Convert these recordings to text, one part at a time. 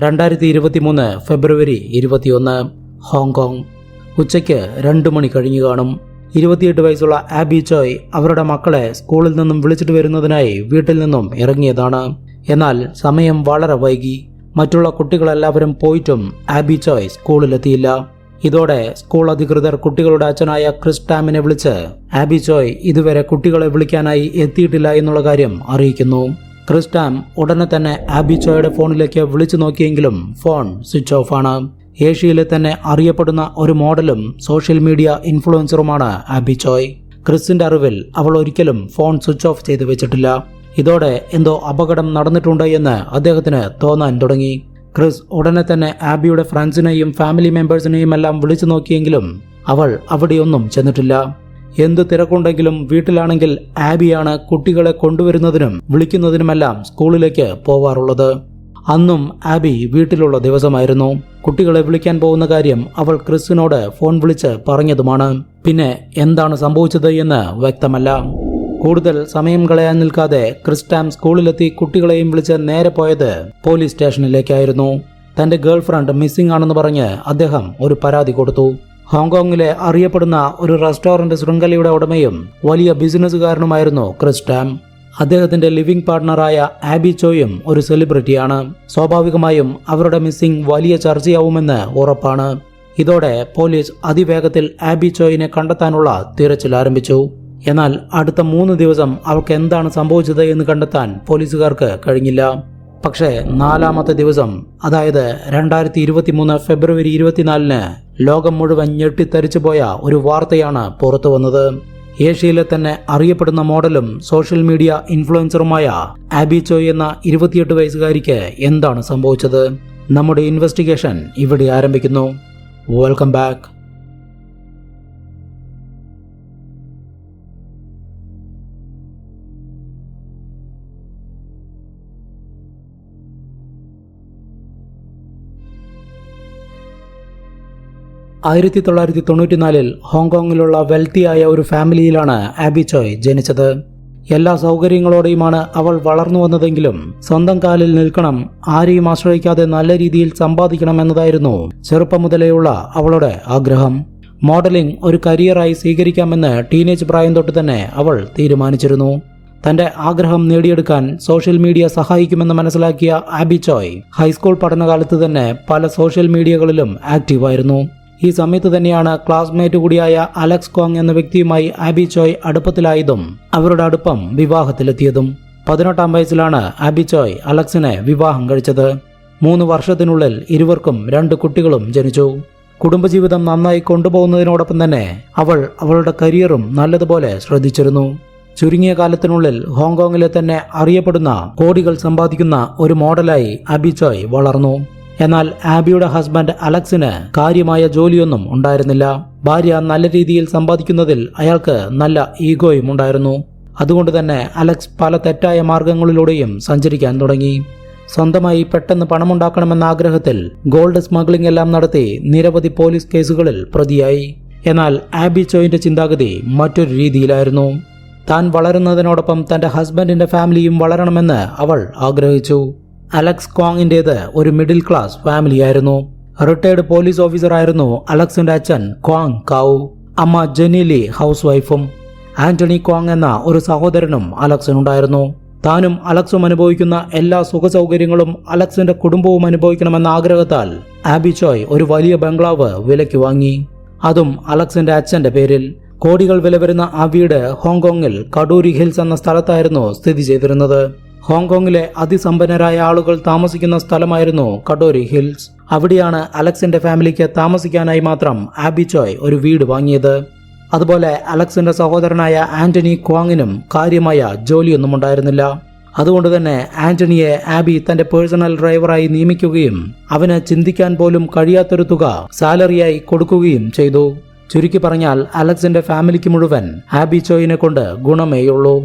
രണ്ടായിരത്തി ഇരുപത്തി മൂന്ന് ഫെബ്രുവരി ഇരുപത്തിയൊന്ന് ഹോങ്കോങ്. ഉച്ചയ്ക്ക് രണ്ട് മണി കഴിഞ്ഞു കാണും. ഇരുപത്തിയെട്ട് വയസ്സുള്ള ആബി ചോയ് അവരുടെ മക്കളെ സ്കൂളിൽ നിന്നും വിളിച്ചിട്ട് വരുന്നതിനായി വീട്ടിൽ നിന്നും ഇറങ്ങിയതാണ്. എന്നാൽ സമയം വളരെ വൈകി. മറ്റുള്ള കുട്ടികളെല്ലാവരും പോയിട്ടും ആബി ചോയ് സ്കൂളിലെത്തിയില്ല. ഇതോടെ സ്കൂൾ അധികൃതർ കുട്ടികളുടെ അച്ഛനായ ക്രിസ് ടാമിനെ വിളിച്ച് ആബി ചോയ് ഇതുവരെ കുട്ടികളെ വിളിക്കാനായി എത്തിയിട്ടില്ല എന്നുള്ള കാര്യം അറിയിക്കുന്നു. ക്രിസ് ടാം ഉടനെ തന്നെ ആബിച്ചോയുടെ ഫോണിലേക്ക് വിളിച്ചു നോക്കിയെങ്കിലും ഫോൺ സ്വിച്ച് ഓഫ് ആണ്. ഏഷ്യയിലെ തന്നെ അറിയപ്പെടുന്ന ഒരു മോഡലും സോഷ്യൽ മീഡിയ ഇൻഫ്ലുവൻസറുമാണ് ആബിച്ചോയ് ക്രിസിന്റെ അറിവിൽ അവൾ ഒരിക്കലും ഫോൺ സ്വിച്ച് ഓഫ് ചെയ്തു വെച്ചിട്ടില്ല. ഇതോടെ എന്തോ അപകടം നടന്നിട്ടുണ്ട് എന്ന് അദ്ദേഹത്തിന് തോന്നാൻ തുടങ്ങി. ക്രിസ് ഉടനെ തന്നെ ആബിയുടെ ഫ്രണ്ട്സിനെയും ഫാമിലി മെമ്പേഴ്സിനെയും എല്ലാം വിളിച്ചു നോക്കിയെങ്കിലും അവൾ അവിടെയൊന്നും ചെന്നിട്ടില്ല. എന്ത് തിരക്കുണ്ടെങ്കിലും വീട്ടിലാണെങ്കിൽ ആബിയാണ് കുട്ടികളെ കൊണ്ടുവരുന്നതിനും വിളിക്കുന്നതിനുമെല്ലാം സ്കൂളിലേക്ക് പോവാറുള്ളത്. അന്നും ആബി വീട്ടിലുള്ള ദിവസമായിരുന്നു. കുട്ടികളെ വിളിക്കാൻ പോകുന്ന കാര്യം അവൾ ക്രിസിനോട് ഫോൺ വിളിച്ച് പറഞ്ഞതുമാണ്. പിന്നെ എന്താണ് സംഭവിച്ചത് എന്ന് വ്യക്തമല്ല. കൂടുതൽ സമയം കളയാൻ നിൽക്കാതെ ക്രിസ്റ്റാം സ്കൂളിലെത്തി കുട്ടികളെയും വിളിച്ച് നേരെ പോയത് പോലീസ് സ്റ്റേഷനിലേക്കായിരുന്നു. തന്റെ ഗേൾഫ്രണ്ട് മിസ്സിംഗ് ആണെന്ന് പറഞ്ഞ് അദ്ദേഹം ഒരു പരാതി കൊടുത്തു. ഹോങ്കോങ്ങിലെ അറിയപ്പെടുന്ന ഒരു റെസ്റ്റോറന്റ് ശൃംഖലയുടെ ഉടമയും വലിയ ബിസിനസ്സുകാരനുമായിരുന്നു ക്രിസ്റ്റാം അദ്ദേഹത്തിന്റെ ലിവിംഗ് പാർട്ട്ണറായ ആബി ചോയും ഒരു സെലിബ്രിറ്റിയാണ്. സ്വാഭാവികമായും അവരുടെ മിസ്സിംഗ് വലിയ ചർച്ചയാവുമെന്ന് ഉറപ്പാണ്. ഇതോടെ പോലീസ് അതിവേഗത്തിൽ ആബി ചോയിനെ കണ്ടെത്താനുള്ള തിരച്ചിൽ ആരംഭിച്ചു. എന്നാൽ അടുത്ത മൂന്ന് ദിവസം അവൾക്ക് എന്താണ് സംഭവിച്ചത് എന്ന് കണ്ടെത്താൻ പോലീസുകാർക്ക് കഴിഞ്ഞില്ല. പക്ഷേ നാലാമത്തെ ദിവസം അതായത് രണ്ടായിരത്തി ഇരുപത്തി മൂന്ന് ഫെബ്രുവരി ഇരുപത്തിനാലിന് ലോകം മുഴുവൻ ഞെട്ടിത്തരിച്ചു പോയ ഒരു വാർത്തയാണ് പുറത്തു വന്നത്. ഏഷ്യയിലെ തന്നെ അറിയപ്പെടുന്ന മോഡലും സോഷ്യൽ മീഡിയ ഇൻഫ്ലുവൻസറുമായ ആബി ചോയ് എന്ന ഇരുപത്തിയെട്ട് വയസ്സുകാരിക്ക് എന്താണ് സംഭവിച്ചത്? നമ്മുടെ ഇൻവെസ്റ്റിഗേഷൻ ഇവിടെ ആരംഭിക്കുന്നു. Welcome back. ആയിരത്തി തൊള്ളായിരത്തി തൊണ്ണൂറ്റിനാലിൽ ഹോങ്കോങ്ങിലുള്ള വെൽത്തിയായ ഒരു ഫാമിലിയിലാണ് ആബി ചോയ് ജനിച്ചത്. എല്ലാ സൗകര്യങ്ങളോടെയുമാണ് അവൾ വളർന്നു വന്നതെങ്കിലും സ്വന്തം കാലിൽ നിൽക്കണം ആരെയും ആശ്രയിക്കാതെ നല്ല രീതിയിൽ സമ്പാദിക്കണം എന്നതായിരുന്നു ചെറുപ്പം മുതലേയുള്ള അവളുടെ ആഗ്രഹം. മോഡലിംഗ് ഒരു കരിയറായി സ്വീകരിക്കാമെന്ന് ടീനേജ് പ്രായം തൊട്ട് തന്നെ അവൾ തീരുമാനിച്ചിരുന്നു. തന്റെ ആഗ്രഹം നേടിയെടുക്കാൻ സോഷ്യൽ മീഡിയ സഹായിക്കുമെന്ന് മനസ്സിലാക്കിയ ആബി ചോയ് ഹൈസ്കൂൾ പഠനകാലത്ത് തന്നെ പല സോഷ്യൽ മീഡിയകളിലും ആക്റ്റീവായിരുന്നു. ഈ സമയത്ത് തന്നെയാണ് ക്ലാസ്മേറ്റ് കൂടിയായ അലക്സ് കോങ് എന്ന വ്യക്തിയുമായി ആബി ചോയ് അടുപ്പത്തിലായതും അവരുടെ അടുപ്പം വിവാഹത്തിലെത്തിയതും. പതിനെട്ടാം വയസ്സിലാണ് ആബി ചോയ് അലക്സിനെ വിവാഹം കഴിച്ചത്. മൂന്ന് വർഷത്തിനുള്ളിൽ ഇരുവർക്കും രണ്ട് കുട്ടികളും ജനിച്ചു. കുടുംബജീവിതം നന്നായി കൊണ്ടുപോകുന്നതിനോടൊപ്പം തന്നെ അവൾ അവളുടെ കരിയറും നല്ലതുപോലെ ശ്രദ്ധിച്ചിരുന്നു. ചുരുങ്ങിയ കാലത്തിനുള്ളിൽ ഹോങ്കോങ്ങിലെ തന്നെ അറിയപ്പെടുന്ന കോടികൾ സമ്പാദിക്കുന്ന ഒരു മോഡലായി അബിചോയ് വളർന്നു. എന്നാൽ ആബിയുടെ ഹസ്ബൻഡ് അലക്സിന് കാര്യമായ ജോലിയൊന്നും ഉണ്ടായിരുന്നില്ല. ഭാര്യ നല്ല രീതിയിൽ സമ്പാദിക്കുന്നതിൽ അയാൾക്ക് നല്ല ഈഗോയും ഉണ്ടായിരുന്നു. അതുകൊണ്ട് തന്നെ അലക്സ് പല തെറ്റായ മാർഗങ്ങളിലൂടെയും സഞ്ചരിക്കാൻ തുടങ്ങി. സ്വന്തമായി പെട്ടെന്ന് പണമുണ്ടാക്കണമെന്ന ആഗ്രഹത്തിൽ ഗോൾഡ് സ്മഗ്ലിംഗ് എല്ലാം നടത്തി നിരവധി പോലീസ് കേസുകളിൽ പ്രതിയായി. എന്നാൽ ആബി ചോയിന്റെ ചിന്താഗതി മറ്റൊരു രീതിയിലായിരുന്നു. താൻ വളരുന്നതിനോടൊപ്പം തന്റെ ഹസ്ബൻഡിന്റെ ഫാമിലിയും വളരണമെന്ന് അവൾ ആഗ്രഹിച്ചു. അലക്സ് കോങ്ങിന്റേത് ഒരു മിഡിൽ ക്ലാസ് ഫാമിലി ആയിരുന്നു റിട്ടയർഡ് പോലീസ് ഓഫീസറായിരുന്നു അലക്സിന്റെ അച്ഛൻ ക്വാങ് കാവു. അമ്മ ജെനിലി ഹൗസ് വൈഫും ആന്റണി കോങ് എന്ന ഒരു സഹോദരനും അലക്സിനുണ്ടായിരുന്നു. താനും അലക്സും അനുഭവിക്കുന്ന എല്ലാ സുഖ സൗകര്യങ്ങളും അലക്സിന്റെ കുടുംബവും അനുഭവിക്കണമെന്ന ആഗ്രഹത്താൽ ആബി ചോയ് ഒരു വലിയ ബംഗ്ലാവ് വിലയ്ക്ക് വാങ്ങി. അതും അലക്സിന്റെ അച്ഛന്റെ പേരിൽ. കോടികൾ വില വരുന്ന ആ വീട് ഹോങ്കോങ്ങിൽ കടൂരി ഹിൽസ് എന്ന സ്ഥലത്തായിരുന്നു സ്ഥിതി ചെയ്തിരുന്നത്. ഹോങ്കോങ്ങിലെ അതിസമ്പന്നരായ ആളുകൾ താമസിക്കുന്ന സ്ഥലമായിരുന്നു കഡോരി ഹിൽസ്. അവിടെയാണ് അലക്സിന്റെ ഫാമിലിക്ക് താമസിക്കാനായി മാത്രം ആബി ചോയ് ഒരു വീട് വാങ്ങിയത്. അതുപോലെ അലക്സിന്റെ സഹോദരനായ ആന്റണി ക്വാങ്ങിനും കാര്യമായ ജോലിയൊന്നും ഉണ്ടായിരുന്നില്ല. അതുകൊണ്ട് തന്നെ ആന്റണിയെ ആബി തന്റെ പേഴ്സണൽ ഡ്രൈവറായി നിയമിക്കുകയും അവന് ചിന്തിക്കാൻ പോലും കഴിയാത്തൊരു തുക സാലറിയായി കൊടുക്കുകയും ചെയ്തു. ചുരുക്കി പറഞ്ഞാൽ അലക്സിന്റെ ഫാമിലിക്ക് മുഴുവൻ ആബി ചോയിനെ കൊണ്ട് ഗുണമേയുള്ളൂ.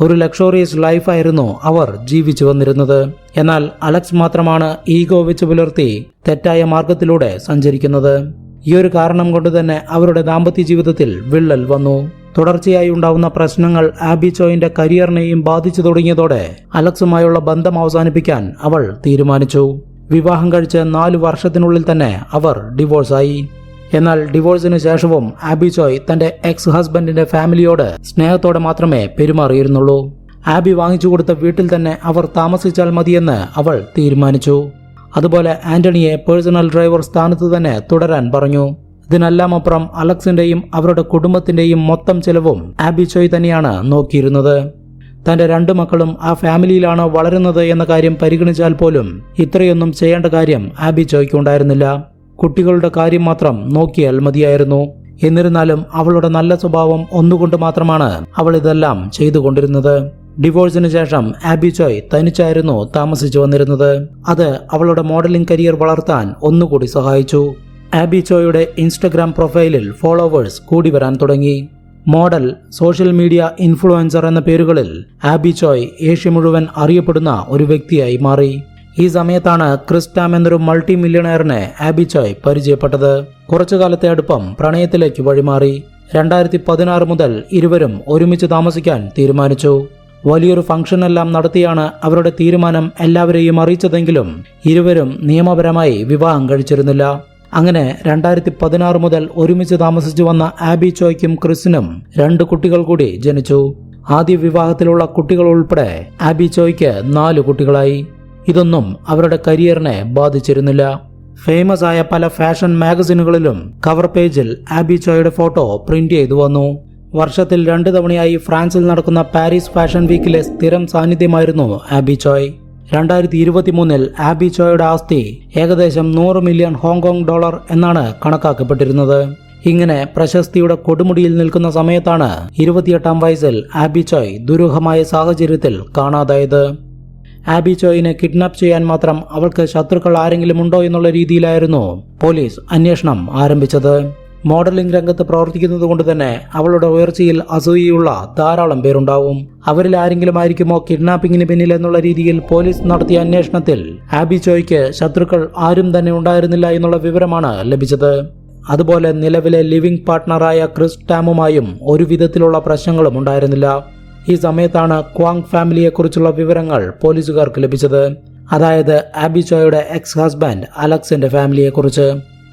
ഒരു ലക്ഷോറിയസ് ലൈഫായിരുന്നു അവർ ജീവിച്ചു വന്നിരുന്നത്. എന്നാൽ അലക്സ് മാത്രമാണ് ഈഗോ വെച്ച് പുലർത്തി തെറ്റായ മാർഗത്തിലൂടെ സഞ്ചരിക്കുന്നത്. ഈ ഒരു കാരണം കൊണ്ട് തന്നെ അവരുടെ ദാമ്പത്യ ജീവിതത്തിൽ വിള്ളൽ വന്നു. തുടർച്ചയായി ഉണ്ടാവുന്ന പ്രശ്നങ്ങൾ ആബി ചോയിന്റെ കരിയറിനെയും ബാധിച്ചു തുടങ്ങിയതോടെ അലക്സുമായുള്ള ബന്ധം അവസാനിപ്പിക്കാൻ അവൾ തീരുമാനിച്ചു. വിവാഹം കഴിച്ച് നാലു വർഷത്തിനുള്ളിൽ തന്നെ അവർ ഡിവോഴ്സായി എന്നാൽ ഡിവോഴ്സിന് ശേഷവും ആബി ചോയ് തന്റെ എക്സ് ഹസ്ബൻഡിന്റെ ഫാമിലിയോട് സ്നേഹത്തോടെ മാത്രമേ പെരുമാറിയിരുന്നുള്ളൂ. ആബി വാങ്ങിച്ചു കൊടുത്ത വീട്ടിൽ തന്നെ അവർ താമസിച്ചാൽ മതിയെന്ന് അവൾ തീരുമാനിച്ചു. അതുപോലെ ആന്റണിയെ പേഴ്സണൽ ഡ്രൈവർ സ്ഥാനത്ത് തന്നെ തുടരാൻ പറഞ്ഞു. ഇതിനെല്ലാം അപ്പുറം അലക്സിന്റെയും അവരുടെ കുടുംബത്തിന്റെയും മൊത്തം ചെലവും ആബി ചോയ് തന്നെയാണ് നോക്കിയിരുന്നത്. തന്റെ രണ്ടു മക്കളും ആ ഫാമിലിയിലാണ് വളരുന്നത് എന്ന കാര്യം പരിഗണിച്ചാൽ പോലും ഇത്രയൊന്നും ചെയ്യേണ്ട കാര്യം ആബി ചോയ്ക്കുണ്ടായിരുന്നില്ല കുട്ടികളുടെ കാര്യം മാത്രം നോക്കിയാൽ മതിയായിരുന്നു. എന്നിരുന്നാലും അവളുടെ നല്ല സ്വഭാവം ഒന്നുകൊണ്ട് മാത്രമാണ് അവൾ ഇതെല്ലാം ചെയ്തുകൊണ്ടിരുന്നത്. ഡിവോഴ്സിന് ശേഷം ആബി ചോയ് തനിച്ചായിരുന്നു താമസിച്ചു വന്നിരുന്നത്. അത് അവളുടെ മോഡലിംഗ് കരിയർ വളർത്താൻ ഒന്നുകൂടി സഹായിച്ചു. ആബി ചോയുടെ ഇൻസ്റ്റഗ്രാം പ്രൊഫൈലിൽ ഫോളോവേഴ്സ് കൂടി വരാൻ തുടങ്ങി. മോഡൽ സോഷ്യൽ മീഡിയ ഇൻഫ്ലുവൻസർ എന്ന പേരുകളിൽ ആബി ചോയ് ഏഷ്യ മുഴുവൻ അറിയപ്പെടുന്ന ഒരു വ്യക്തിയായി മാറി. ഈ സമയത്താണ് ക്രിസ്റ്റാം എന്നൊരു മൾട്ടി മില്യണയറിനെ ആബി ചോയ് പരിചയപ്പെട്ടത്. കുറച്ചു കാലത്തെ അടുപ്പം പ്രണയത്തിലേക്ക് വഴിമാറി. രണ്ടായിരത്തി പതിനാറ് മുതൽ ഇരുവരും ഒരുമിച്ച് താമസിക്കാൻ തീരുമാനിച്ചു. വലിയൊരു ഫംഗ്ഷൻ എല്ലാം നടത്തിയാണ് അവരുടെ തീരുമാനം എല്ലാവരെയും അറിയിച്ചതെങ്കിലും ഇരുവരും നിയമപരമായി വിവാഹം കഴിച്ചിരുന്നില്ല. അങ്ങനെ രണ്ടായിരത്തി പതിനാറ് മുതൽ ഒരുമിച്ച് താമസിച്ചു വന്ന ആബി ചോയ്ക്കും ക്രിസിനും രണ്ട് കുട്ടികൾ കൂടി ജനിച്ചു. ആദ്യ വിവാഹത്തിലുള്ള കുട്ടികൾ ഉൾപ്പെടെ ആബി ചോയ്ക്ക് നാല് കുട്ടികളായി. ഇതൊന്നും അവരുടെ കരിയറിനെ ബാധിച്ചിരുന്നില്ല. ഫേമസ് ആയ പല ഫാഷൻ മാഗസിനുകളിലും കവർ പേജിൽ ആബി ചോയുടെ ഫോട്ടോ പ്രിന്റ് ചെയ്തു വന്നു. വർഷത്തിൽ രണ്ടു തവണയായി ഫ്രാൻസിൽ നടക്കുന്ന പാരീസ് ഫാഷൻ വീക്കിലെ സ്ഥിരം സാന്നിധ്യമായിരുന്നു ആബി ചോയ്. രണ്ടായിരത്തി ഇരുപത്തി മൂന്നിൽ ആബി ചോയുടെ ആസ്തി ഏകദേശം നൂറ് മില്യൺ ഹോങ്കോങ് ഡോളർ എന്നാണ് കണക്കാക്കപ്പെട്ടിരുന്നത്. ഇങ്ങനെ പ്രശസ്തിയുടെ കൊടുമുടിയിൽ നിൽക്കുന്ന സമയത്താണ് ഇരുപത്തിയെട്ടാം വയസ്സിൽ ആബി ചോയ് ദുരൂഹമായ സാഹചര്യത്തിൽ കാണാതായത്. ആബി ചോയിനെ കിഡ്നാപ്പ് ചെയ്യാൻ മാത്രം അവൾക്ക് ശത്രുക്കൾ ആരെങ്കിലും ഉണ്ടോ എന്നുള്ള രീതിയിലായിരുന്നു പോലീസ് അന്വേഷണം ആരംഭിച്ചത്. മോഡലിംഗ് രംഗത്ത് പ്രവർത്തിക്കുന്നത് കൊണ്ട് തന്നെ അവളുടെ ഉയർച്ചയിൽ അസൂയയുള്ള ധാരാളം പേരുണ്ടാവും. അവരിൽ ആരെങ്കിലും ആയിരിക്കുമോ കിഡ്നാപ്പിംഗിന് പിന്നിൽ എന്നുള്ള രീതിയിൽ പോലീസ് നടത്തിയ അന്വേഷണത്തിൽ ആബി ചോയ്ക്ക് ശത്രുക്കൾ ആരും തന്നെ ഉണ്ടായിരുന്നില്ല എന്നുള്ള വിവരമാണ് ലഭിച്ചത്. അതുപോലെ നിലവിലെ ലിവിംഗ് പാർട്ട്ണറായ ക്രിസ് ടാമുമായും ഒരു വിധത്തിലുള്ള പ്രശ്നങ്ങളും ഉണ്ടായിരുന്നില്ല. ഈ സമയത്താണ് ക്വാങ് ഫാമിലിയെക്കുറിച്ചുള്ള വിവരങ്ങൾ പോലീസുകാർക്ക് ലഭിച്ചത്. അതായത് ആബി ചോയുടെ എക്സ് ഹസ്ബൻഡ് അലക്സിന്റെ ഫാമിലിയെക്കുറിച്ച്.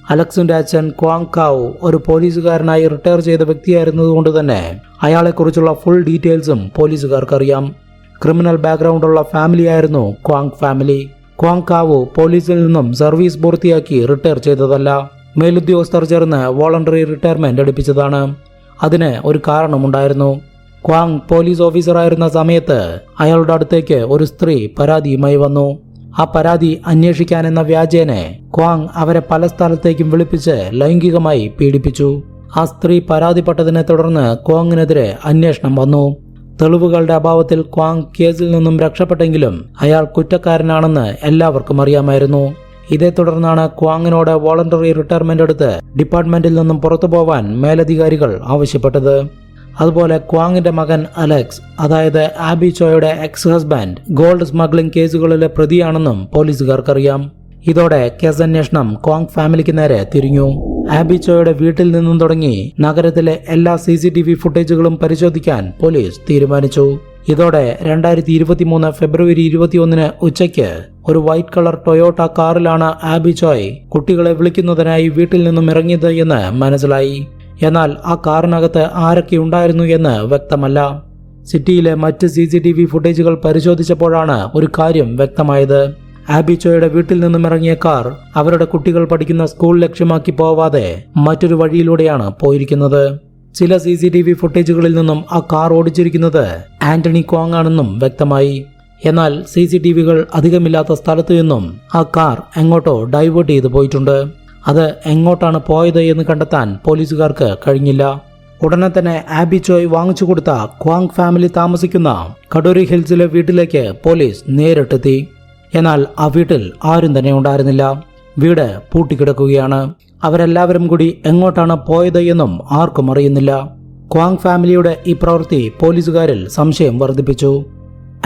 അലക്സിന്റെ അച്ഛൻ ക്വാങ് കാവ് ഒരു പോലീസുകാരനായി റിട്ടയർ ചെയ്ത വ്യക്തിയായിരുന്നതുകൊണ്ട് തന്നെ അയാളെക്കുറിച്ചുള്ള ഫുൾ ഡീറ്റെയിൽസും പോലീസുകാർക്കറിയാം. ക്രിമിനൽ ബാക്ക്ഗ്രൗണ്ട് ബാക്ക്ഗ്രൗണ്ടുള്ള ഫാമിലിയായിരുന്നു ക്വാങ് ഫാമിലി. ക്വാങ് കാവു പോലീസിൽ നിന്നും സർവീസ് പൂർത്തിയാക്കി റിട്ടയർ ചെയ്തതല്ല. മേലുദ്യോഗസ്ഥർ ചേർന്ന് വോളണ്ടറി റിട്ടയർമെന്റ് എടുപ്പിച്ചതാണ്. അതിന് ഒരു കാരണമുണ്ടായിരുന്നു. ക്വാങ് പോലീസ് ഓഫീസറായിരുന്ന സമയത്ത് അയാളുടെ അടുത്തേക്ക് ഒരു സ്ത്രീ പരാതിയുമായി വന്നു. ആ പരാതി അന്വേഷിക്കാനെന്ന വ്യാജേനെ ക്വാങ് അവരെ പല സ്ഥലത്തേക്കും വിളിപ്പിച്ച് ലൈംഗികമായി പീഡിപ്പിച്ചു. ആ സ്ത്രീ പരാതിപ്പെട്ടതിനെ തുടർന്ന് ക്വാങ്ങിനെതിരെ അന്വേഷണം വന്നു. തെളിവുകളുടെ അഭാവത്തിൽ ക്വാങ് കേസിൽ നിന്നും രക്ഷപ്പെട്ടെങ്കിലും അയാൾ കുറ്റക്കാരനാണെന്ന് എല്ലാവർക്കും അറിയാമായിരുന്നു. ഇതേ തുടർന്നാണ് ക്വാങ്ങിനോട് വോളണ്ടറി റിട്ടയർമെന്റ് എടുത്ത് ഡിപ്പാർട്ട്മെന്റിൽ നിന്നും പുറത്തു പോവാൻ മേലധികാരികൾ ആവശ്യപ്പെട്ടത്. അതുപോലെ ക്വാങ്ങിന്റെ മകൻ അലക്സ് അതായത് ആബി ചോയുടെ എക്സ് ഹസ്ബൻഡ് ഗോൾഡ് സ്മഗ്ലിംഗ് കേസുകളിലെ പ്രതിയാണെന്നും പോലീസുകാർക്കറിയാം. ഇതോടെ കേസ് അന്വേഷണം ക്വാങ് ഫാമിലിക്ക് നേരെ തിരിഞ്ഞു. ആബി ചോയുടെ വീട്ടിൽ നിന്നും തുടങ്ങി നഗരത്തിലെ എല്ലാ സി സി ടി വി ഫുട്ടേജുകളും പരിശോധിക്കാൻ പോലീസ് തീരുമാനിച്ചു. ഇതോടെ രണ്ടായിരത്തി ഇരുപത്തി മൂന്ന് ഫെബ്രുവരി ഇരുപത്തിയൊന്നിന് ഉച്ചയ്ക്ക് ഒരു വൈറ്റ് കളർ ടൊയോട്ട കാറിലാണ് ആബി ചോയ് കുട്ടികളെ വിളിക്കുന്നതിനായി വീട്ടിൽ നിന്നും ഇറങ്ങിയത് എന്ന് മനസ്സിലായി. എന്നാൽ ആ കാറിനകത്ത് ആരൊക്കെ ഉണ്ടായിരുന്നു എന്ന് വ്യക്തമല്ല. സിറ്റിയിലെ മറ്റ് സി സി ടി വി ഫുട്ടേജുകൾ പരിശോധിച്ചപ്പോഴാണ് ഒരു കാര്യം വ്യക്തമായത്. ആബിച്ചോയുടെ വീട്ടിൽ നിന്നും ഇറങ്ങിയ കാർ അവരുടെ കുട്ടികൾ പഠിക്കുന്ന സ്കൂൾ ലക്ഷ്യമാക്കി പോവാതെ മറ്റൊരു വഴിയിലൂടെയാണ് പോയിരിക്കുന്നത്. ചില സി സി ടി വി ഫുട്ടേജുകളിൽ നിന്നും ആ കാർ ഓടിച്ചിരിക്കുന്നത് ആന്റണി കോങ് ആണെന്നും വ്യക്തമായി. എന്നാൽ സി സി ടി വികൾ അധികമില്ലാത്ത സ്ഥലത്തു നിന്നും ആ കാർ എങ്ങോട്ടോ ഡൈവേർട്ട് ചെയ്തു പോയിട്ടുണ്ട്. അത് എങ്ങോട്ടാണ് പോയത് എന്ന് കണ്ടെത്താൻ പോലീസുകാർക്ക് കഴിഞ്ഞില്ല. ഉടനെ തന്നെ ആബി ചോയ് വാങ്ങിച്ചു കൊടുത്ത ക്വാങ് ഫാമിലി താമസിക്കുന്ന കടൂരി ഹിൽസിലെ വീട്ടിലേക്ക് പോലീസ് നേരിട്ടെത്തി. എന്നാൽ ആ വീട്ടിൽ ആരും തന്നെ ഉണ്ടായിരുന്നില്ല. വീട് പൂട്ടിക്കിടക്കുകയാണ്. അവരെല്ലാവരും കൂടി എങ്ങോട്ടാണ് പോയത് എന്നും ആർക്കും അറിയുന്നില്ല. ക്വാങ് ഫാമിലിയുടെ ഈ പ്രവൃത്തി പോലീസുകാരിൽ സംശയം വർദ്ധിപ്പിച്ചു.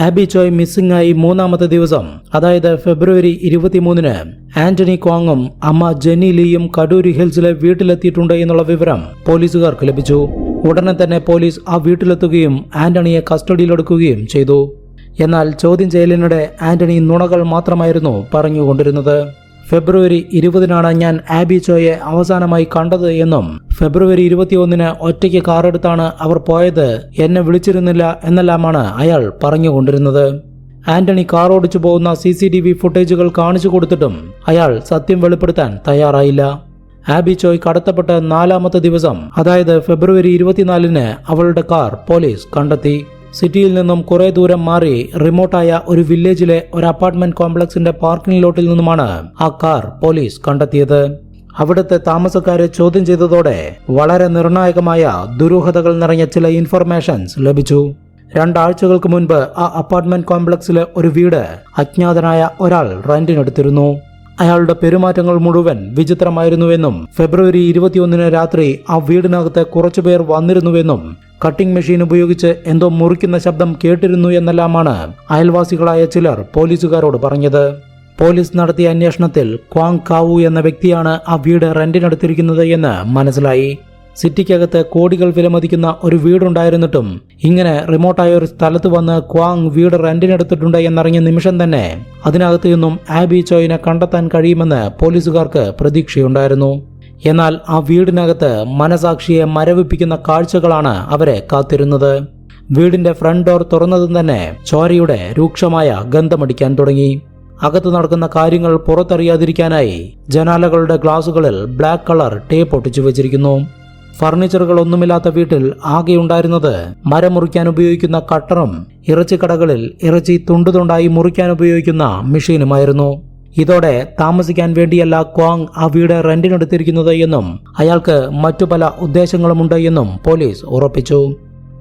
ആബി ചോയ് മിസ്സിംഗ് ആയി മൂന്നാമത്തെ ദിവസം അതായത് ഫെബ്രുവരി ഇരുപത്തിമൂന്നിന് ആന്റണി കോങ്ങും അമ്മ ജെന്നി ലീയും കടൂരി ഹിൽസിലെ വീട്ടിലെത്തിയിട്ടുണ്ട് എന്നുള്ള വിവരം പോലീസുകാർക്ക് ലഭിച്ചു. ഉടനെ തന്നെ പോലീസ് ആ വീട്ടിലെത്തുകയും ആന്റണിയെ കസ്റ്റഡിയിലെടുക്കുകയും ചെയ്തു. എന്നാൽ ചോദ്യം ചെയ്യലിനിടെ ആന്റണി നുണകൾ മാത്രമായിരുന്നു പറഞ്ഞുകൊണ്ടിരുന്നത്. ഫെബ്രുവരി ഇരുപതിനാണ് ഞാൻ ആബി ചോയെ അവസാനമായി കണ്ടത് എന്നും ഫെബ്രുവരി ഇരുപത്തിയൊന്നിന് ഒറ്റയ്ക്ക് കാറെടുത്താണ് അവർ പോയത്. എന്നെ വിളിച്ചിരുന്നില്ല എന്നെല്ലാമാണ് അയാൾ പറഞ്ഞുകൊണ്ടിരുന്നത്. ആന്റണി കാർ ഓടിച്ചു പോകുന്ന സി സി ടി വി ഫുട്ടേജുകൾ കാണിച്ചു കൊടുത്തിട്ടും അയാൾ സത്യം വെളിപ്പെടുത്താൻ തയ്യാറായില്ല. ആബി ചോയ് കടത്തപ്പെട്ട നാലാമത്തെ ദിവസം അതായത് ഫെബ്രുവരി ഇരുപത്തിനാലിന് അവളുടെ കാർ പോലീസ് കണ്ടെത്തി. സിറ്റിയിൽ നിന്നും കുറേ ദൂരം മാറി റിമോട്ടായ ഒരു വില്ലേജിലെ ഒരു അപ്പാർട്ട്മെന്റ് കോംപ്ലക്സിന്റെ പാർക്കിംഗ് ലോട്ടിൽ നിന്നുമാണ് ആ കാർ പോലീസ് കണ്ടെത്തിയത്. അവിടുത്തെ താമസക്കാരെ ചോദ്യം ചെയ്തതോടെ വളരെ നിർണായകമായ ദുരൂഹതകൾ നിറഞ്ഞ ചില ഇൻഫർമേഷൻസ് ലഭിച്ചു. രണ്ടാഴ്ചകൾക്ക് മുൻപ് ആ അപ്പാർട്ട്മെന്റ് കോംപ്ലക്സിലെ ഒരു വീട് അജ്ഞാതനായ ഒരാൾ റെന്റിനെടുത്തിരുന്നു അയാളുടെ പെരുമാറ്റങ്ങൾ മുഴുവൻ വിചിത്രമായിരുന്നുവെന്നും ഫെബ്രുവരി ഇരുപത്തിയൊന്നിന് രാത്രി ആ വീടിനകത്ത് കുറച്ചുപേർ വന്നിരുന്നുവെന്നും കട്ടിംഗ് മെഷീൻ ഉപയോഗിച്ച് എന്തോ മുറിക്കുന്ന ശബ്ദം കേട്ടിരുന്നു എന്നെല്ലാമാണ് അയൽവാസികളായ ചിലർ പോലീസുകാരോട് പറഞ്ഞത്. പോലീസ് നടത്തിയ അന്വേഷണത്തിൽ ക്വാങ് കാവു എന്ന വ്യക്തിയാണ് ആ വീട് റെന്റിനെടുത്തിരിക്കുന്നത് എന്ന് മനസ്സിലായി. സിറ്റിക്കകത്ത് കോടികൾ വിലമതിക്കുന്ന ഒരു വീടുണ്ടായിരുന്നിട്ടും ഇങ്ങനെ റിമോട്ടായ ഒരു സ്ഥലത്ത് വന്ന് ക്വാങ് വീട് റെന്റിനെടുത്തിട്ടുണ്ട് എന്നറിഞ്ഞ നിമിഷം തന്നെ അതിനകത്ത് നിന്നും ആബി ചോയിനെ കണ്ടെത്താൻ കഴിയുമെന്ന് പോലീസുകാർക്ക് പ്രതീക്ഷയുണ്ടായിരുന്നു. എന്നാൽ ആ വീടിനകത്ത് മനസാക്ഷിയെ മരവിപ്പിക്കുന്ന കാഴ്ചകളാണ് അവരെ കാത്തിരുന്നത്. വീടിന്റെ ഫ്രണ്ട് ഡോർ തുറന്നതും തന്നെ ചോരയുടെ രൂക്ഷമായ ഗന്ധമടിക്കാൻ തുടങ്ങി. അകത്ത് നടക്കുന്ന കാര്യങ്ങൾ പുറത്തറിയാതിരിക്കാനായി ജനാലകളുടെ ഗ്ലാസുകളിൽ ബ്ലാക്ക് കളർ ടേപ്പ് ഒട്ടിച്ചു വെച്ചിരിക്കുന്നു. ഫർണിച്ചറുകൾ ഒന്നുമില്ലാത്ത വീട്ടിൽ ആകെ ഉണ്ടായിരുന്നത് മരം മുറിക്കാൻ ഉപയോഗിക്കുന്ന കട്ടറും ഇറച്ചിക്കടകളിൽ ഇറച്ചി തുണ്ടുതുണ്ടായി മുറിക്കാൻ ഉപയോഗിക്കുന്ന മെഷീനുമായിരുന്നു. ഇതോടെ താമസിക്കാൻ വേണ്ടിയല്ല ക്വാങ് ആ വീട് റെന്റിനെടുത്തിരിക്കുന്നത് എന്നും അയാൾക്ക് മറ്റു പല ഉദ്ദേശങ്ങളുമുണ്ട് എന്നും പോലീസ് ഉറപ്പിച്ചു.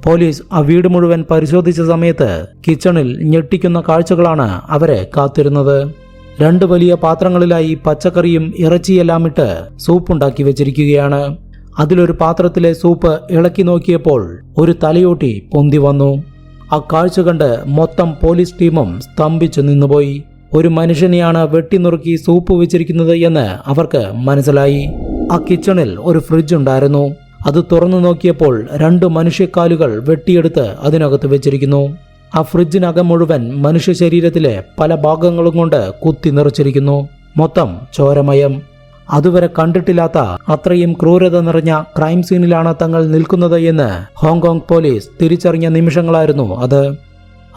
പോലീസ് ആ വീട് മുഴുവൻ പരിശോധിച്ച സമയത്ത് കിച്ചണിൽ ഞെട്ടിക്കുന്ന കാഴ്ചകളാണ് അവരെ കാത്തിരുന്നത്. രണ്ട് വലിയ പാത്രങ്ങളിലായി പച്ചക്കറിയും ഇറച്ചിയെല്ലാം ഇട്ട് സൂപ്പുണ്ടാക്കി വെച്ചിരിക്കുകയാണ്. അതിലൊരു പാത്രത്തിലെ സൂപ്പ് ഇളക്കി നോക്കിയപ്പോൾ ഒരു തലയോട്ടി പൊന്തി വന്നു. ആ കാഴ്ച കണ്ട് മൊത്തം പോലീസ് ടീമും സ്തംഭിച്ചു നിന്നുപോയി. ഒരു മനുഷ്യനെയാണ് വെട്ടിനുറുക്കി സൂപ്പ് വെച്ചിരിക്കുന്നത് എന്ന് അവർക്ക് മനസ്സിലായി. ആ കിച്ചണിൽ ഒരു ഫ്രിഡ്ജ് ഉണ്ടായിരുന്നു. അത് തുറന്നു നോക്കിയപ്പോൾ രണ്ട് മനുഷ്യക്കാലുകൾ വെട്ടിയെടുത്ത് അതിനകത്ത് വെച്ചിരിക്കുന്നു. ആ ഫ്രിഡ്ജിനകം മുഴുവൻ മനുഷ്യ ശരീരത്തിലെ പല ഭാഗങ്ങളും കൊണ്ട് കുത്തി നിറച്ചിരിക്കുന്നു. മൊത്തം ചോരമയം. അതുവരെ കണ്ടിട്ടില്ലാത്ത അത്രയും ക്രൂരത നിറഞ്ഞ ക്രൈം സീനിലാണ് തങ്ങൾ നിൽക്കുന്നത് എന്ന് ഹോങ്കോങ് പോലീസ് തിരിച്ചറിഞ്ഞ നിമിഷങ്ങളായിരുന്നു അത്.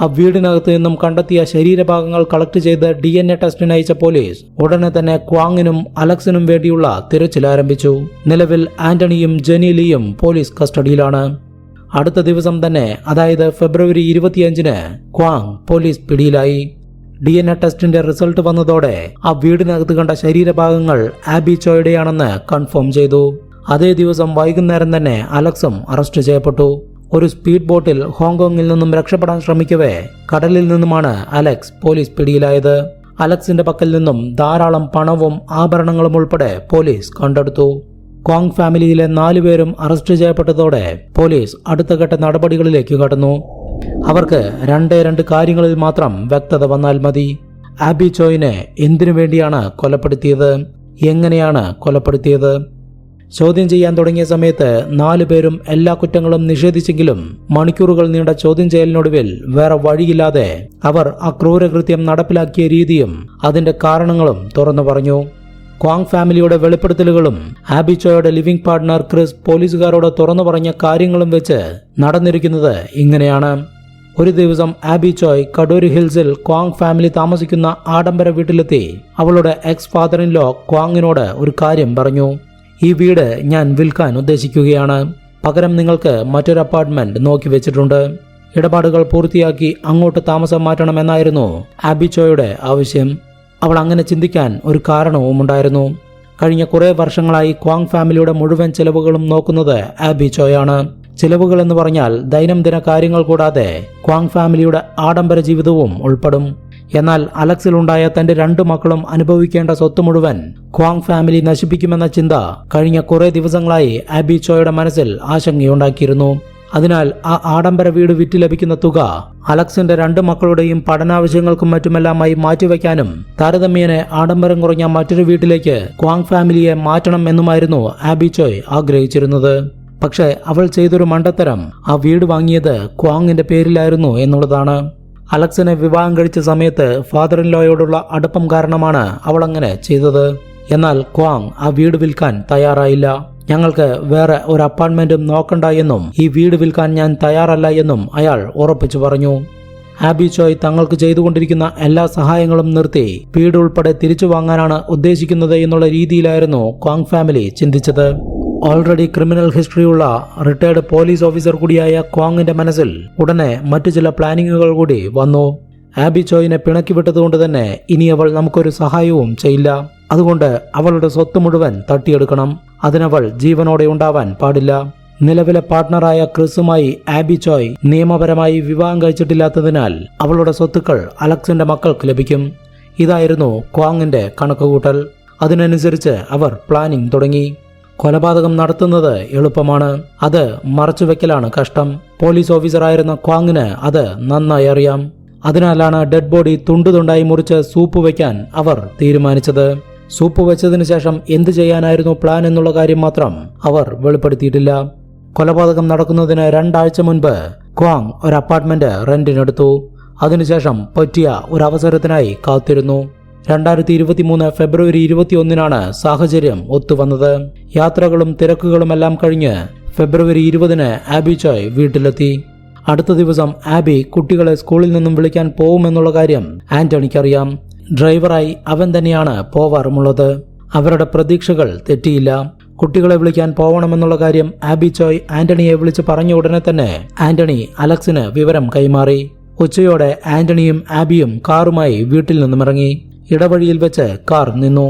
ആ വീടിനകത്ത് നിന്നും കണ്ടെത്തിയ ശരീരഭാഗങ്ങൾ കളക്ട് ചെയ്ത് ഡി എൻ എ ടെസ്റ്റിന് അയച്ച പോലീസ് ഉടനെ തന്നെ ക്വാങ്ങിനും അലക്സിനും വേണ്ടിയുള്ള തിരച്ചിൽ ആരംഭിച്ചു. നിലവിൽ ആന്റണിയും ജനീലിയും പോലീസ് കസ്റ്റഡിയിലാണ്. അടുത്ത ദിവസം തന്നെ അതായത് ഫെബ്രുവരി ഇരുപത്തിയഞ്ചിന് ക്വാങ് പോലീസ് പിടിയിലായി. ഡി എൻ എ ടെസ്റ്റിന്റെ റിസൾട്ട് വന്നതോടെ ആ വീടിനകത്ത് കണ്ട ശരീരഭാഗങ്ങൾ ആബി ചോയുടെയാണെന്ന് കൺഫേം ചെയ്തു. അതേ ദിവസം വൈകുന്നേരം തന്നെ അലക്സും അറസ്റ്റ് ചെയ്യപ്പെട്ടു. ഒരു സ്പീഡ് ബോട്ടിൽ ഹോങ്കോങ്ങിൽ നിന്നും രക്ഷപ്പെടാൻ ശ്രമിക്കവേ കടലിൽ നിന്നുമാണ് അലക്സ് പോലീസ് പിടിയിലായത്. അലക്സിന്റെ പക്കൽ നിന്നും ധാരാളം പണവും ആഭരണങ്ങളും ഉൾപ്പെടെ പോലീസ് കണ്ടെടുത്തു. കോങ് ഫാമിലിയിലെ നാലുപേരും അറസ്റ്റ് ചെയ്യപ്പെട്ടതോടെ പോലീസ് അടുത്ത ഘട്ട നടപടികളിലേക്ക് കടന്നു. അവർക്ക് രണ്ടേ രണ്ട് കാര്യങ്ങളിൽ മാത്രം വ്യക്തത വന്നാൽ മതി. ആബി ചോയിനെ എന്തിനു വേണ്ടിയാണ് കൊലപ്പെടുത്തിയത്? എങ്ങനെയാണ് കൊലപ്പെടുത്തിയത്? ചോദ്യം ചെയ്യാൻ തുടങ്ങിയ സമയത്ത് നാലു പേരും എല്ലാ കുറ്റങ്ങളും നിഷേധിച്ചെങ്കിലും മണിക്കൂറുകൾ നീണ്ട ചോദ്യം ചെയ്യലിനൊടുവിൽ വേറെ വഴിയില്ലാതെ അവർ അക്രൂരകൃത്യം ക്രൂരകൃത്യം നടപ്പിലാക്കിയ രീതിയും അതിന്റെ കാരണങ്ങളും തുറന്നു പറഞ്ഞു. ക്വാങ് ഫാമിലിയുടെ വെളിപ്പെടുത്തലുകളും ആബിച്ചോയുടെ ലിവിംഗ് പാർട്ട്ണർ ക്രിസ് പോലീസുകാരോട് തുറന്നു പറഞ്ഞ കാര്യങ്ങളും വെച്ച് നടന്നിരിക്കുന്നത് ഇങ്ങനെയാണ്. ഒരു ദിവസം ആബി ചോയ് ഹിൽസിൽ ക്വാങ് ഫാമിലി താമസിക്കുന്ന ആഡംബര വീട്ടിലെത്തി അവളുടെ എക്സ് ഫാദർ ഇൻ ലോ ക്വാങ്ങിനോട് ഒരു കാര്യം പറഞ്ഞു. ഈ വീട് ഞാൻ വിൽക്കാൻ ഉദ്ദേശിക്കുകയാണ്. പകരം നിങ്ങൾക്ക് മറ്റൊരു അപ്പാർട്ട്മെന്റ് നോക്കി വെച്ചിട്ടുണ്ട്. ഇടപാടുകൾ പൂർത്തിയാക്കി അങ്ങോട്ട് താമസം മാറ്റണമെന്നായിരുന്നു ആബിചോയുടെ ആവശ്യം. അവൾ അങ്ങനെ ചിന്തിക്കാൻ ഒരു കാരണവും ഉണ്ടായിരുന്നു. കഴിഞ്ഞ കുറേ വർഷങ്ങളായി ക്വാങ് ഫാമിലിയുടെ മുഴുവൻ ചെലവുകളും നോക്കുന്നത് ആബി ചോയാണ്. ചിലവുകൾ എന്ന് പറഞ്ഞാൽ ദൈനംദിന കാര്യങ്ങൾ കൂടാതെ ക്വാങ് ഫാമിലിയുടെ ആഡംബര ജീവിതവും ഉൾപ്പെടും. എന്നാൽ അലക്സിലുണ്ടായ തന്റെ രണ്ടു മക്കളും അനുഭവിക്കേണ്ട സ്വത്ത് മുഴുവൻ ക്വാങ് ഫാമിലി നശിപ്പിക്കുമെന്ന ചിന്ത കഴിഞ്ഞ കുറേ ദിവസങ്ങളായി ആബി ചോയുടെ മനസ്സിൽ ആശങ്കയുണ്ടാക്കിയിരുന്നു. അതിനാൽ ആ ആഡംബര വീട് വിറ്റ് ലഭിക്കുന്ന തുക അലക്സിന്റെ രണ്ട് മക്കളുടെയും പഠനാവശ്യങ്ങൾക്കും മറ്റുമെല്ലാമായി മാറ്റിവെക്കാനും താരതമ്യേനെ ആഡംബരം കുറഞ്ഞ മറ്റൊരു വീട്ടിലേക്ക് ക്വാങ് ഫാമിലിയെ മാറ്റണം എന്നുമായിരുന്നു ആബി ചോയ് ആഗ്രഹിച്ചിരുന്നത്. പക്ഷേ അവൾ ചെയ്തൊരു മണ്ടത്തരം ആ വീട് വാങ്ങിയത് ക്വാങ്ങിന്റെ പേരിലായിരുന്നു എന്നുള്ളതാണ്. അലക്സിനെ വിവാഹം കഴിച്ച സമയത്ത് ഫാദർ ഇൻ ലോയോടുള്ള അടുപ്പം കാരണമാണ് അവൾ അങ്ങനെ ചെയ്തത്. എന്നാൽ ക്വാങ് ആ വീട് വിൽക്കാൻ തയ്യാറായില്ല. ഞങ്ങൾക്ക് വേറെ ഒരു അപ്പാർട്ട്മെന്റും നോക്കണ്ട എന്നും ഈ വീട് വിൽക്കാൻ ഞാൻ തയ്യാറല്ല എന്നും അയാൾ ഉറപ്പിച്ചു പറഞ്ഞു. ആബി ചോയ് തങ്ങൾക്ക് ചെയ്തുകൊണ്ടിരിക്കുന്ന എല്ലാ സഹായങ്ങളും നിർത്തി വീട് ഉൾപ്പെടെ തിരിച്ചു വാങ്ങാനാണ് ഉദ്ദേശിക്കുന്നത് എന്നുള്ള രീതിയിലായിരുന്നു ക്വാങ് ഫാമിലി ചിന്തിച്ചത്. ഓൾറെഡി ക്രിമിനൽ ഹിസ്റ്ററിയുള്ള റിട്ടയർഡ് പോലീസ് ഓഫീസർ കൂടിയായ ക്വാങ്ങിന്റെ മനസ്സിൽ ഉടനെ മറ്റു ചില പ്ലാനിങ്ങുകൾ കൂടി വന്നു. ആബി ചോയിനെ പിണക്കി വിട്ടതുകൊണ്ട് തന്നെ ഇനി അവൾ നമുക്കൊരു സഹായവും ചെയ്യില്ല. അതുകൊണ്ട് അവളുടെ സ്വത്ത് മുഴുവൻ തട്ടിയെടുക്കണം. അതിനവൾ ജീവനോടെ ഉണ്ടാവാൻ പാടില്ല. നിലവിലെ പാർട്ട്ണറായ ക്രിസുമായി ആബി ചോയ് നിയമപരമായി വിവാഹം കഴിച്ചിട്ടില്ലാത്തതിനാൽ അവളുടെ സ്വത്തുക്കൾ അലക്സിന്റെ മക്കൾക്ക് ലഭിക്കും. ഇതായിരുന്നു ക്വാങ്ങിന്റെ കണക്കുകൂട്ടൽ. അതിനനുസരിച്ച് അവർ പ്ലാനിംഗ് തുടങ്ങി. കൊലപാതകം നടത്തുന്നത് എളുപ്പമാണ്. അത് മറച്ചുവെക്കലാണ് കഷ്ടം. പോലീസ് ഓഫീസറായിരുന്ന ക്വാങ്ങിന് അത് നന്നായി അറിയാം. അതിനാലാണ് ഡെഡ് ബോഡി തുണ്ടുതുണ്ടായി മുറിച്ച് സൂപ്പ് വയ്ക്കാൻ അവർ തീരുമാനിച്ചത്. സൂപ്പ് വെച്ചതിനു ശേഷം എന്ത് ചെയ്യാനായിരുന്നു പ്ലാൻ എന്നുള്ള കാര്യം മാത്രം അവർ വെളിപ്പെടുത്തിയിട്ടില്ല. കൊലപാതകം നടക്കുന്നതിന് രണ്ടാഴ്ച മുൻപ് ക്വാങ് ഒരു അപ്പാർട്ട്മെന്റ് റെന്റിനെടുത്തു അതിനുശേഷം പറ്റിയ ഒരു അവസരത്തിനായി കാത്തിരുന്നു. രണ്ടായിരത്തി ഇരുപത്തിമൂന്ന് ഫെബ്രുവരി ഇരുപത്തിയൊന്നിനാണ് സാഹചര്യം ഒത്തുവന്നത്. യാത്രകളും തിരക്കുകളും എല്ലാം കഴിഞ്ഞ് ഫെബ്രുവരി ഇരുപതിന് ആബി ചോയ് വീട്ടിലെത്തി. അടുത്ത ദിവസം ആബി കുട്ടികളെ സ്കൂളിൽ നിന്നും വിളിക്കാൻ പോകുമെന്നുള്ള കാര്യം ആന്റണിക്കറിയാം. ഡ്രൈവറായി അവൻ തന്നെയാണ് പോവാറുമുള്ളത്. അവരുടെ പ്രതീക്ഷകൾ തെറ്റിയില്ല. കുട്ടികളെ വിളിക്കാൻ പോവണമെന്നുള്ള കാര്യം ആബി ചോയ് ആന്റണിയെ വിളിച്ച് പറഞ്ഞ ഉടനെ തന്നെ ആന്റണി അലക്സിന് വിവരം കൈമാറി. ഉച്ചയോടെ ആന്റണിയും ആബിയും കാറുമായി വീട്ടിൽ നിന്നും ഇറങ്ങി ഇടവഴിയിൽ വെച്ച് കാർ നിന്നു.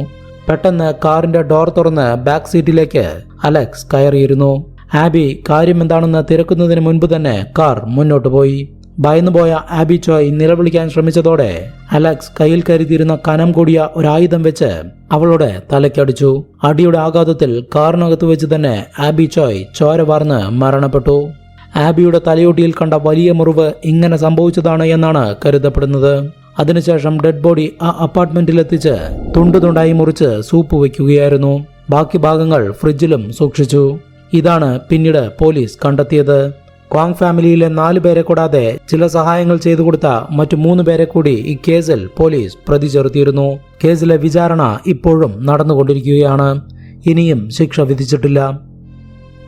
പെട്ടെന്ന് കാറിന്റെ ഡോർ തുറന്ന് ബാക്ക് സീറ്റിലേക്ക് അലക്സ് കയറിയിരുന്നു. ആബി കാര്യം എന്താണെന്ന് തിരക്കുന്നതിന് മുൻപ് തന്നെ കാർ മുന്നോട്ട് പോയി. ഭയന്നുപോയ ആബി ചോയ് നിലവിളിക്കാൻ ശ്രമിച്ചതോടെ അലക്സ് കയ്യിൽ കരുതിയിരുന്ന കനം കൂടിയ ഒരായുധം വെച്ച് അവളുടെ തലയ്ക്കടിച്ചു. അടിയുടെ ആഘാതത്തിൽ കാറിനകത്ത് വെച്ച് തന്നെ ആബി ചോയ് ചോര വാർന്ന് മരണപ്പെട്ടു. ആബിയുടെ തലയോട്ടിയിൽ കണ്ട വലിയ മുറിവ് ഇങ്ങനെ സംഭവിച്ചതാണ് എന്നാണ് കരുതപ്പെടുന്നത്. അതിനുശേഷം ഡെഡ് ബോഡി ആ അപ്പാർട്ട്മെന്റിലെത്തിച്ച് തുണ്ടുതുണ്ടായി മുറിച്ച് സൂപ്പ് വയ്ക്കുകയായിരുന്നു. ബാക്കി ഭാഗങ്ങൾ ഫ്രിഡ്ജിലും സൂക്ഷിച്ചു. ഇതാണ് പിന്നീട് പോലീസ് കണ്ടെത്തിയത്. ക്വാങ് ഫാമിലിയിലെ നാല് പേരെ കൂടാതെ ചില സഹായങ്ങൾ ചെയ്തു കൊടുത്ത മറ്റു മൂന്ന് പേരെ കൂടി ഈ കേസിൽ പോലീസ് പ്രതി ചേർത്തിയിരുന്നു കേസിലെ വിചാരണ ഇപ്പോഴും നടന്നുകൊണ്ടിരിക്കുകയാണ്. ഇനിയും ശിക്ഷ വിധിച്ചിട്ടില്ല.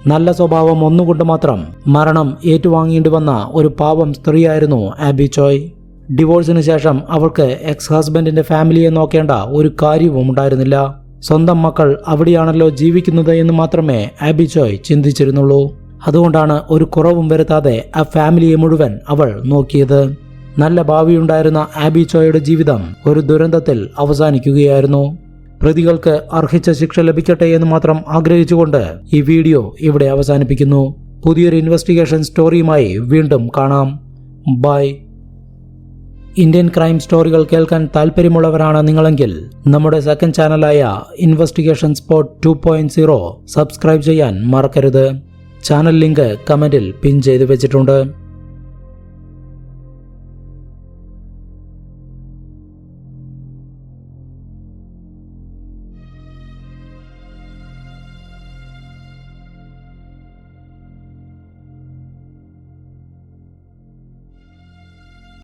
നല്ല സ്വഭാവം ഒന്നുകൊണ്ട് മാത്രം മരണം ഏറ്റുവാങ്ങേണ്ടി വന്ന ഒരു പാവം സ്ത്രീയായിരുന്നു ആബി ചോയ്. ഡിവോഴ്സിന് ശേഷം അവൾക്ക് എക്സ് ഹസ്ബൻഡിന്റെ ഫാമിലിയെ നോക്കേണ്ട ഒരു കാര്യവും ഉണ്ടായിരുന്നില്ല. സ്വന്തം മക്കൾ അവിടെയാണല്ലോ ജീവിക്കുന്നത് എന്ന് മാത്രമേ ആബി ചോയ് ചിന്തിച്ചിരുന്നുള്ളൂ. അതുകൊണ്ടാണ് ഒരു കുറവും വരുത്താതെ ആ ഫാമിലിയെ മുഴുവൻ അവൾ നോക്കിയത്. നല്ല ഭാവിയുണ്ടായിരുന്ന ആബി ചോയുടെ ജീവിതം ഒരു ദുരന്തത്തിൽ അവസാനിക്കുകയായിരുന്നു. പ്രതികൾക്ക് അർഹിച്ച ശിക്ഷ ലഭിക്കട്ടെ എന്ന് മാത്രം ആഗ്രഹിച്ചുകൊണ്ട് ഈ വീഡിയോ ഇവിടെ അവസാനിപ്പിക്കുന്നു. പുതിയൊരു ഇൻവെസ്റ്റിഗേഷൻ സ്റ്റോറിയുമായി വീണ്ടും കാണാം. ബൈ ഇന്ത്യൻ ക്രൈം സ്റ്റോറികൾ കേൾക്കാൻ താല്പര്യമുള്ളവരാണ് നിങ്ങളെങ്കിൽ നമ്മുടെ സെക്കൻഡ് ചാനലായ ഇൻവെസ്റ്റിഗേഷൻ സ്പോട്ട് ടു സബ്സ്ക്രൈബ് ചെയ്യാൻ മറക്കരുത്. ചാനൽ ലിങ്ക് കമന്റിൽ പിൻ ചെയ്തു വെച്ചിട്ടുണ്ട്.